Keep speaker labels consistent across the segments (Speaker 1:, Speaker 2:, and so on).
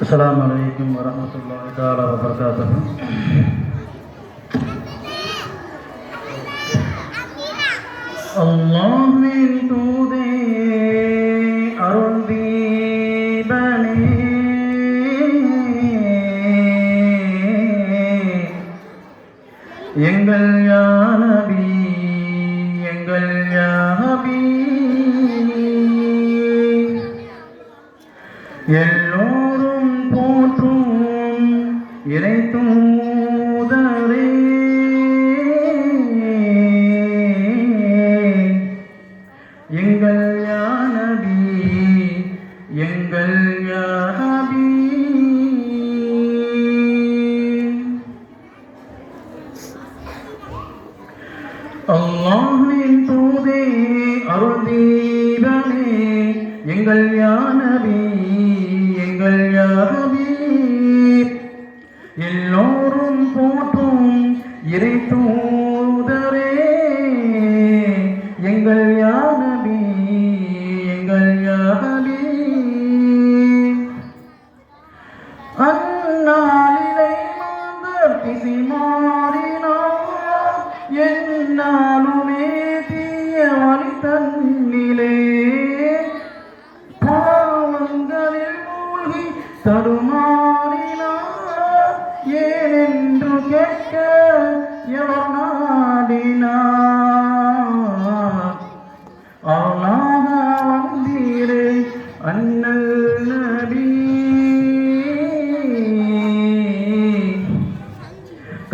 Speaker 1: السلام عليكم ورحمة الله تعالى وبركاته அல்லாஹ்வின் தூதே அருள் தீபனே எங்கள் யானபி எங்கள் யானபி எல்லோரும் போற்றும் இறை தூதரே எங்கள் யானபி எங்கள் யானபி அல்லாஹின் தூதே அருள்தீபமே எங்கள் யானபி எங்கள் யானபி எல்லோரும் போற்றும் இறை தூ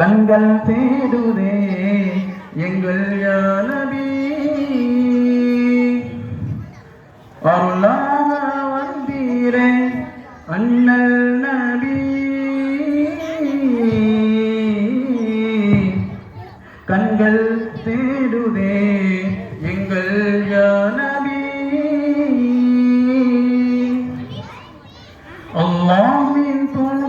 Speaker 1: தங்கள் தேடுதே எங்கள் யானபி அருளாக வந்தீரே அண்ணல் நபி. கண்கள் தேடுதே எங்கள் யானபி அல்லாமின் தூதே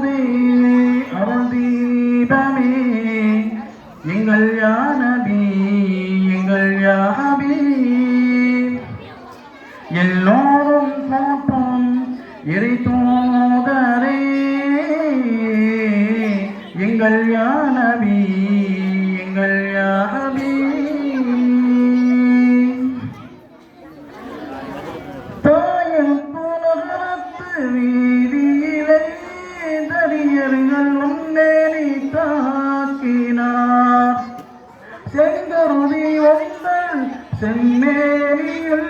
Speaker 1: இறை தூதரே எங்கள் யானபி எங்கள் யாபி தாயின் புலகரத்து வீதியிலே தரியர்கள் முன்னேறி தாக்கினார். செங்கருதி வந்தல் செம்மேனியில்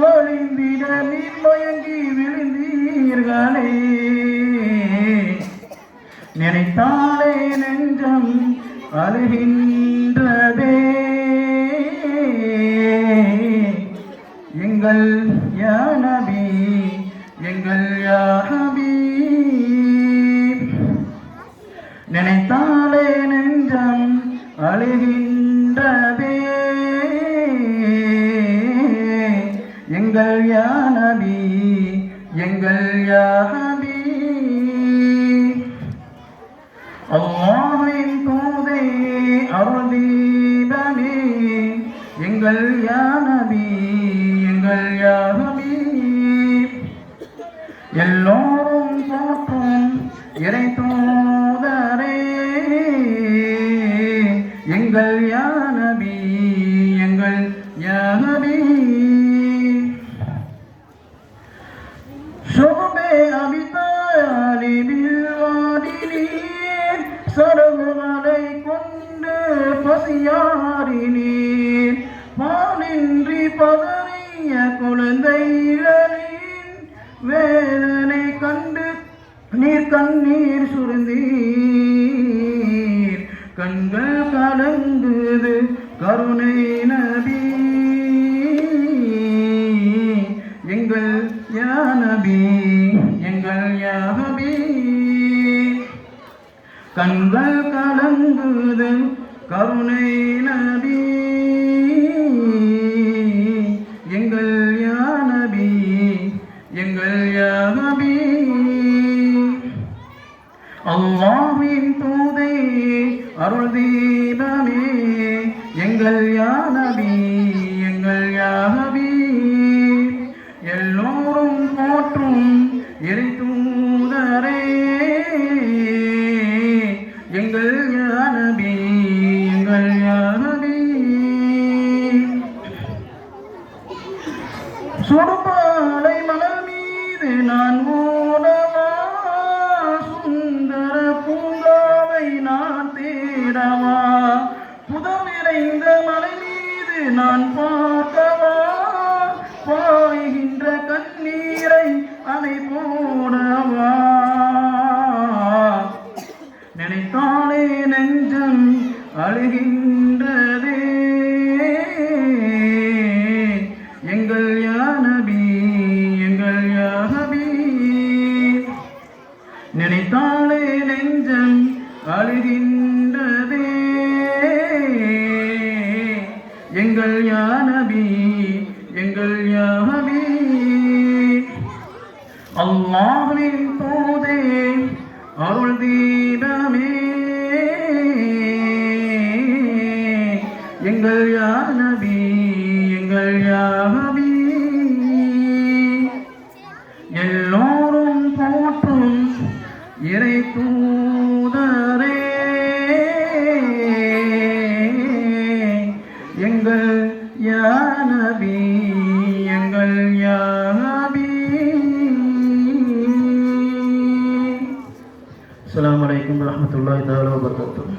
Speaker 1: வழிந்திட நீர் மயங்கி விழுந்தீர்களே. நினைத்தாலே நெஞ்சம் அழுகின்றதே. எங்கள் யானபி எங்கள் யானபி நினைத்தாலே அல்லாஹின் தூதை அருளீபனே எங்கள் யானபி எங்கள் யானபி எல்லோரும் போற்றும் இறை தூதரே. எங்கள் யானபி எங்கள் யானபி شربي أبطالي بالوادلين சரவு மலை கொண்டு பசியாரினீர் பாலின்றி பதறிய குழந்தைகளின் வேதனை கண்டு நீர் கண்ணீர் சுருந்தீர் கண்கள் கலங்குது கருணை கண்கள் கலங்குது கருணை நபி. எங்கள் யா நபி எங்கள் யா நபி. அல்லாவின் தூதை அருள் தீபமே எங்கள் யானபி எங்கள் சுடுபாலை மலர் மீது நான் ஓடவா சுந்தர பூங்காவை நான் தேடவா? புதர் நிறைந்த மலை மீது நான் பார்க்கவா பாய்கின்ற கண்ணீரை அணை போடவா? நினைத்தாலே நெஞ்சம் அழுகின்றதே. நினைத்தாலே நெஞ்சம் அழுகின்றதே. எங்கள் யானபி எங்கள் யானபி. அல்லாஹ்வின் போதே அருள் தீபமே. எங்கள் தூதரே எங்கள் யானபி எங்கள் யானபி. அஸ்ஸலாமு அலைக்கும் வரஹ்மத்துல்லாஹி தஆலா வபரகாத்துஹு.